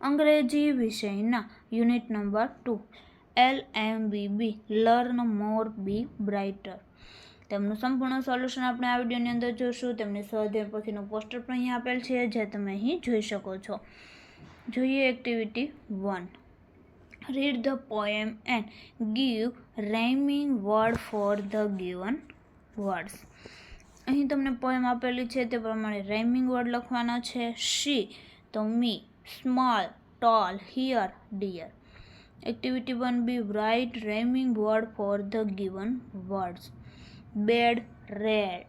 અંગ્રેજી વિષયના unit number two, L M B B, learn more be brighter. તેમનું સંપૂર્ણ સોલ્યુશન આપણે આ વિડીયોની અંદર જોઈશું તેમની સ્વાધ્યાય પછીનું પોસ્ટર પણ અહીં આપેલ છે, જે તમે અહીં જોઈ શકો છો. જોઈએ activity one. Read the poem and give rhyming word for the given words અહીં તમને પોએમ આપેલી છે, તે પ્રમાણે રાઇમિંગ વર્ડ લખવાના છે. શી તો મી small, tall, here, dear. Activity 1b Write rhyming word for the given words. Bed, red.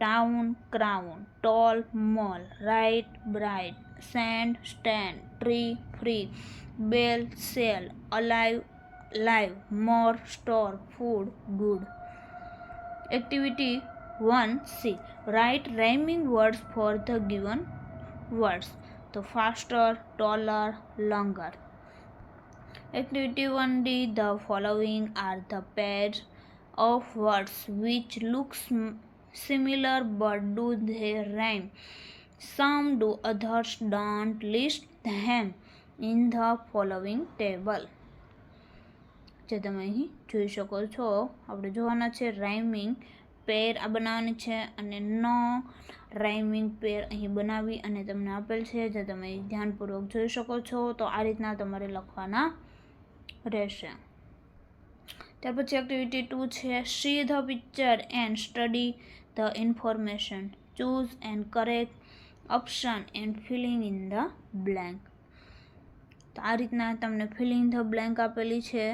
Town, crown. Tall, mall. Right, bright. Sand, stand. Tree, free. Bell, sell. Alive, live. More, store. Food, good. Activity 1c. Write rhyming words for the given words. તો faster, taller, longer. Activity 1D The following are the pairs of words which look sm- similar but do they rhyme? Some do, others don't. List them in the following table. જે તમે અહીં જોઈ શકો છો આપણે જોવાના છે રાઇમિંગ પેર આ બનાવવાની છે અને નો રાઇમિંગ પેર અહીં બનાવી અને તમને આપેલ છે, જે તમે ધ્યાનપૂર્વક જોઈ શકો છો, તો આ રીતના તમારે લખવાના રહેશે. ત્યાર પછી એક્ટિવિટી ટુ છે see the picture and study the information choose and correct option and filling in the blank તો આ રીતના તમને ફિલિંગ ધ બ્લેન્ક આપેલી છે.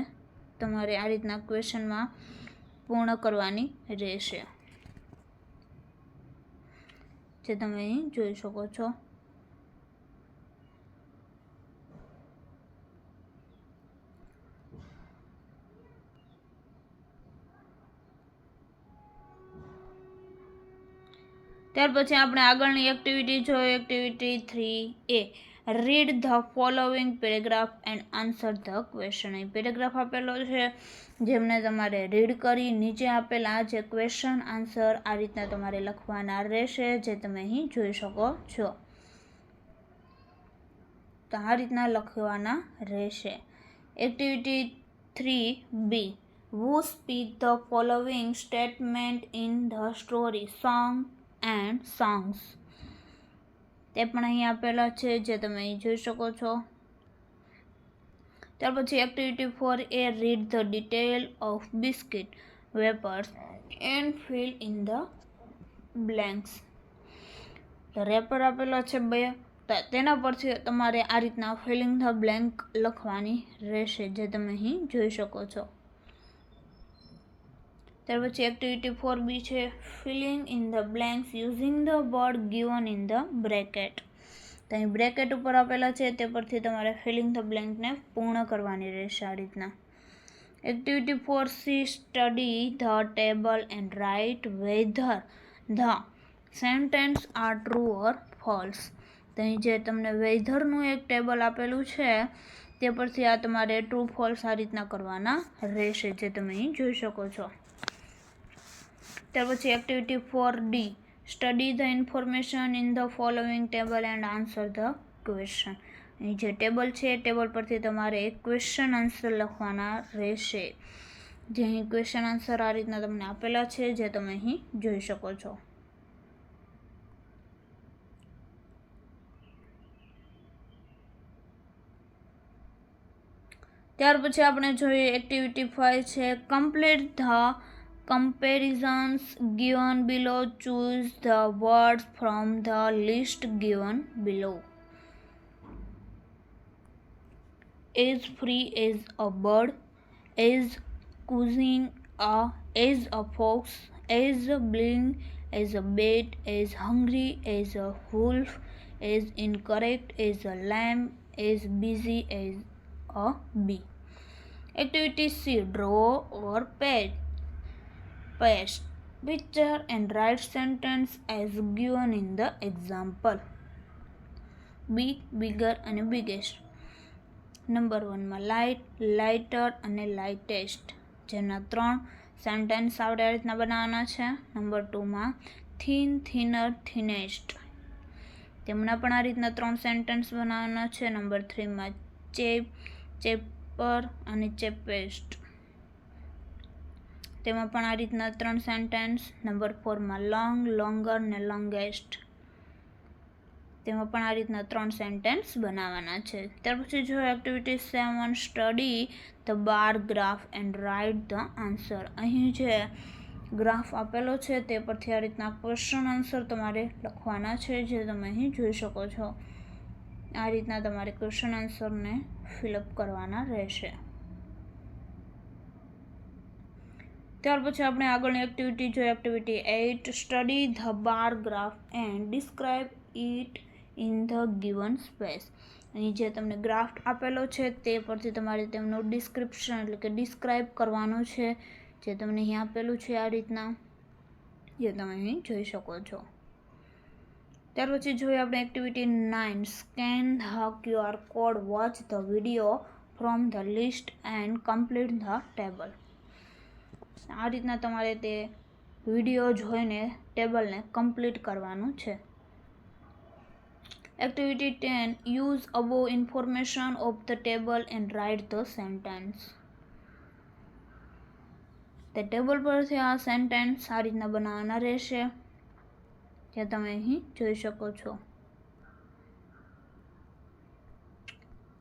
તમારે આ રીતના ક્વેશ્ચનમાં પૂર્ણ કરવાની રહેશે. જે તમે અહીં જોઈ શકો છો. ત્યાર પછી આપણે આગળની એક્ટિવિટી જોઈએ activity three A read the following paragraph and answer the question અહીં પેરેગ્રાફ આપેલો છે, જેમને તમારે રીડ કરી નીચે આપેલા જે ક્વેશ્ચન આન્સર આ રીતના તમારે લખવાના રહેશે, જે તમે અહીં જોઈ શકો છો. તો આ રીતના લખવાના રહેશે. Activity three B who speak the following statement in the story song and songs તે પણ અહીં આપેલા છે, જે તમે અહીં જોઈ શકો છો. ત્યાર પછી activity four A read the detail of biscuit wrappers and fill in the blanks wrapper આપેલા છે બે તેના પરથી તમારે આ રીતના ફિલિંગ ધ બ્લેન્ક લખવાની રહેશે, જે તમે અહીં જોઈ શકો છો. ત્યાર પછી એક્ટિવિટી ફોર બી છે. Filling in the blanks using the word given in the bracket તો અહીં બ્રેકેટ ઉપર આપેલા છે, તે પરથી તમારે ફિલિંગ ધ બ્લેન્કને પૂર્ણ કરવાની રહેશે આ રીતના. Activity four C study the table and write whether the sentence are true or false તો અહીં જે તમને વેધરનું એક ટેબલ આપેલું છે, તે પરથી આ તમારે ટ્રુ ફોલ્સ આ રીતના કરવાના રહેશે, જે તમે અહીં જોઈ શકો છો. ત્યાર પછી activity four D study the information in the following table and answer the question જે ટેબલ છે ટેબલ પરથી તમારે એક ક્વેશ્ચન આન્સર લખવાના રહેશે. જે અહીં ક્વેશ્ચન આન્સર આ રીતના તમને આપેલા છે, જે તમે અહીં જોઈ શકો છો. ત્યાર પછી આપણે જોઈએ એક્ટિવિટી ફાઇવ છે complete the comparisons given below choose the words from the list given below. Is free as a bird. Is cousin a is a fox. Is a bling is a bat is hungry is a wolf. As incorrect as a lamb. As busy as a bee. Activity c draw or paste paste picture and write sentence as given in the example. B bigger અને biggest number વનમાં light lighter અને lightest જેના ત્રણ sentence આપણે આ રીતના બનાવવાના છે. નંબર ટુમાં થીન થીનર થીનેસ્ટ તેમના પણ આ રીતના ત્રણ સેન્ટેન્સ બનાવવાના છે. નંબર થ્રીમાં ચેપ ચેપર અને ચેપેસ્ટ તેમાં પણ આ રીતના ત્રણ સેન્ટેન્સ નંબર ફોરમાં લોંગ લોંગર ને લોંગેસ્ટ તેમાં પણ આ રીતના ત્રણ સેન્ટેન્સ બનાવવાના છે. ત્યાર પછી જો activity seven study the bar graph and write the answer અહીં જે ગ્રાફ આપેલો છે તે પરથી આ રીતના ક્વેશ્ચન આન્સર તમારે લખવાના છે જે તમે અહીં જોઈ શકો છો. આ રીતના તમારે ક્વેશ્ચન આન્સરને ફિલઅપ કરવાના રહેશે. ત્યાર પછી આપણે આગળની એક્ટિવિટી જોઈએ. Activity eight study the bar graph and describe it in the given space અહીં જે તમને ગ્રાફ આપેલો છે, તે પરથી તમારે તેમનું ડિસ્ક્રિપ્શન એટલે કે ડિસ્ક્રાઇબ કરવાનું છે. જે તમને અહીં આપેલું છે આ રીતના, જે તમે અહીં જોઈ શકો છો. ત્યાર પછી જોઈએ આપણે activity nine scan the QR code watch the video from the list and complete the table આ રીતના તમારે તે વીડિયો જોઈને ટેબલને કમ્પ્લીટ કરવાનું છે. Activity ten use above information of the table and write the sentence તે ટેબલ પરથી આ સેન્ટેન્સ આ રીતના બનાવવાના રહેશે. જે તમે અહીં જોઈ શકો છો.